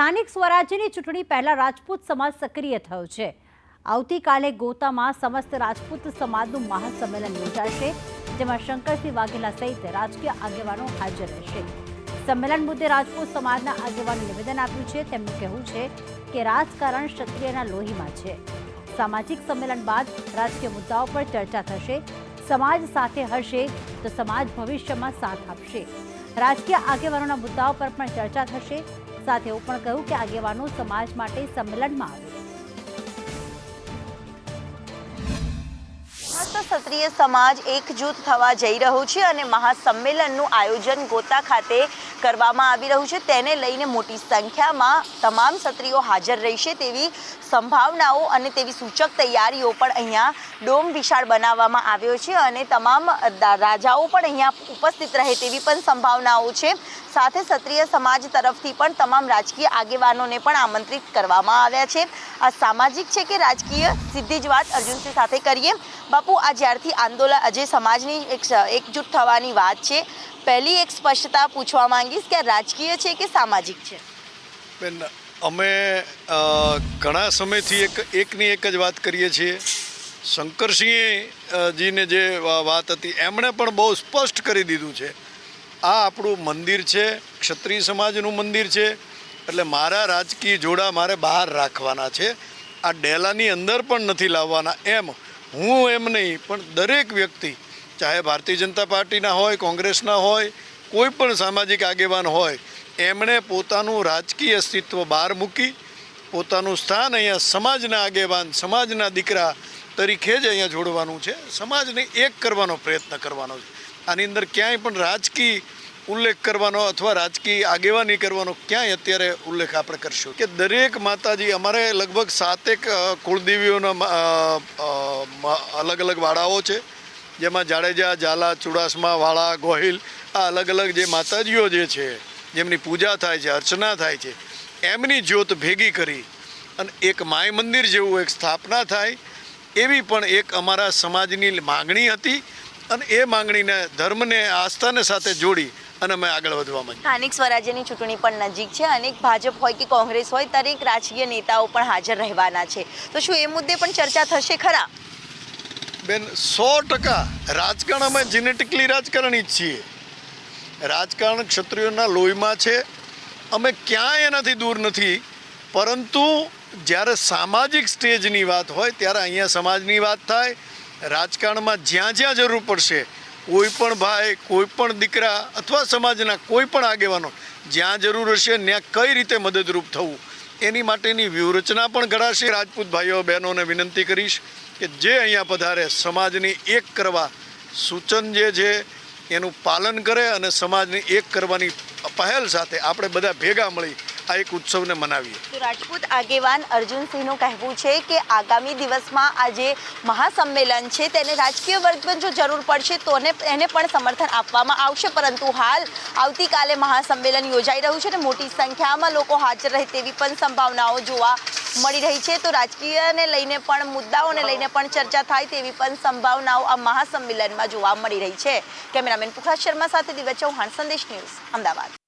સ્થાનિક સ્વરાજ્યની ચૂંટણી પહેલા રાજપૂત સમાજ સક્રિય થયો છે. આવતીકાલે ગોતામાં સમસ્ત રાજપૂત સમાજનું મહાસંમેલન યોજાશે, જેમાં શંકરસિંહ વાઘેલા સહિત રાજકીય આગેવાનો હાજર રહેશે. સંમેલન મુદ્દે રાજપૂત સમાજના આગેવાને નિવેદન આપ્યું છે. તેમનું કહેવું છે કે રાજકારણ ક્ષત્રિયના લોહીમાં છે. સામાજિક સંમેલન બાદ રાજકીય મુદ્દાઓ પર ચર્ચા થશે. સમાજ સાથે હશે તો સમાજ ભવિષ્યમાં સાથ આપશે. રાજકીય આગેવાનોના મુદ્દાઓ પર પણ ચર્ચા થશે. સાથે એવું પણ કહ્યું કે આગેવાનો સમાજ માટે સંમેલનમાં આવે. ક્ષત્રિય સમાજ એકજૂથ થવા જઈ રહ્યું છે અને મહાસંમેલનનું આયોજન ગોતા ખાતે કરવામાં આવી રહ્યું છે. તેને લઈને મોટી સંખ્યામાં તમામ ક્ષત્રિયો હાજર રહેશે તેવી સંભાવનાઓ અને તેવી સૂચક તૈયારીઓ પણ અહીંયા ડોમ વિશાળ બનાવવામાં આવ્યો છે અને તમામ રાજાઓ પણ અહીંયા ઉપસ્થિત રહે તેવી પણ સંભાવનાઓ છે. સાથે ક્ષત્રિય સમાજ તરફથી પણ તમામ રાજકીય આગેવાનોને પણ આમંત્રિત કરવામાં આવ્યા છે. આ સામાજિક છે કે રાજકીય? સીધી જ વાત અર્જુનસિંહ સાથે કરીએ. બાપુ, આ જ્યારથી આંદોલન આજે સમાજની એક એકજૂટ થવાની વાત છે, પહેલી એક સ્પષ્ટતા પૂછવા માંગીશ કે રાજકીય છે કે સામાજિક છે? બેન, અમે ઘણા સમયથી એક, એકની એક જ વાત કરીએ છીએ. શંકરસિંહ જીને જે વાત હતી, એમણે પણ બહુ સ્પષ્ટ કરી દીધું છે. આ આપણું મંદિર છે, ક્ષત્રિય સમાજનું મંદિર છે, એટલે મારા રાજકીય જોડા મારે બહાર રાખવાના છે. આ ડેલાની અંદર પણ નથી લાવવાના. એમ હું એમ નહીં, પણ દરેક વ્યક્તિ, ચાહે ભારતીય જનતા પાર્ટીના હોય, કોંગ્રેસના હોય, કોઈ પણ સામાજિક આગેવાન હોય, એમણે પોતાનું રાજકીય અસ્તિત્વ બહાર મૂકી, પોતાનું સ્થાન અહીંયા સમાજના આગેવાન, સમાજના દીકરા તરીકે જ અહીંયા જોડવાનું છે. સમાજને એક કરવાનો પ્રયત્ન કરવાનો છે. આની અંદર ક્યાંય પણ રાજકીય ઉલ્લેખ કરવાનો અથવા રાજકીય આગેવાની કરવાનો ક્યાંય અત્યારે ઉલ્લેખ આપણે કરશું. કે દરેક માતાજી, અમારે લગભગ સાતેક કુળદેવીઓના અલગ અલગ વાડાઓ છે, જેમાં જાડેજા, ઝાલા, ચુડાસમા, વાળા, ગોહિલ, આ અલગ અલગ જે માતાજીઓ જે છે, જેમની પૂજા થાય છે, અર્ચના થાય છે, એમની જ્યોત ભેગી કરી અને એક માય મંદિર જેવું એક સ્થાપના થાય, એવી પણ એક અમારા સમાજની માંગણી હતી અને એ માંગણીને ધર્મને આસ્થાને સાથે જોડી અને અમે આગળ વધવા માંગીએ સ્થાનિક સ્વરાજ્યની ચૂંટણી પણ નજીક છે. અનેક ભાજપ હોય કે કોંગ્રેસ હોય દરેક રાજકીય નેતાઓ પણ હાજર રહેવાના છે. તો શું એ મુદ્દે પણ ચર્ચા થશે ખરા? બેન, સો ટકા રાજકારણ અમે જેનેટિકલી રાજકારણી જ છીએ. રાજકારણ ક્ષત્રિયોના લોહીમાં છે. અમે ક્યાંય એનાથી દૂર નથી. પરંતુ જ્યારે સામાજિક સ્ટેજની વાત હોય, ત્યારે અહીંયા સમાજની વાત થાય. રાજકારણમાં જ્યાં જ્યાં જરૂર પડશે, કોઈ પણ ભાઈ, કોઈ પણ દીકરા અથવા સમાજના કોઈ પણ આગેવાનો, જ્યાં જરૂર હશે, ત્યાં કઈ રીતે મદદરૂપ થવું, એની માટેની વ્યૂહરચના પણ ઘડાશે. રાજપૂત ભાઈઓ, બહેનોને વિનંતી કરીશ. કે જે અહીંયા પધારે સમાજને એક કરવા સૂચન જે છે, એનું પાલન કરે અને સમાજને એક કરવાની પહેલ સાથે આપણે બધા ભેગા મળી આ એક ઉત્સવને મનાવીએ. રાજપૂત આગેવાન અર્જુનસિંહનું કહેવું છે કે આગામી દિવસમાં આ જે મહાસંમેલન છે, તેને રાજકીય વર્ગમાં જો જરૂર પડશે, તો એને પણ સમર્થન આપવામાં આવશે. પરંતુ હાલ આવતીકાલે મહાસંમેલન યોજાઈ રહ્યું છે અને મોટી સંખ્યામાં લોકો હાજર રહે તેવી પણ સંભાવનાઓ જોવા મળી રહી છે. તો રાજકીયને લઈને પણ, મુદ્દાઓને લઈને પણ ચર્ચા થાય તેવી પણ સંભાવનાઓ આ મહાસંમેલનમાં જોવા મળી રહી છે. કેમેરામેન પુખરાજ શર્મા સાથે દિવ્ય ચૌહાણ, સંદેશ ન્યૂઝ, અમદાવાદ.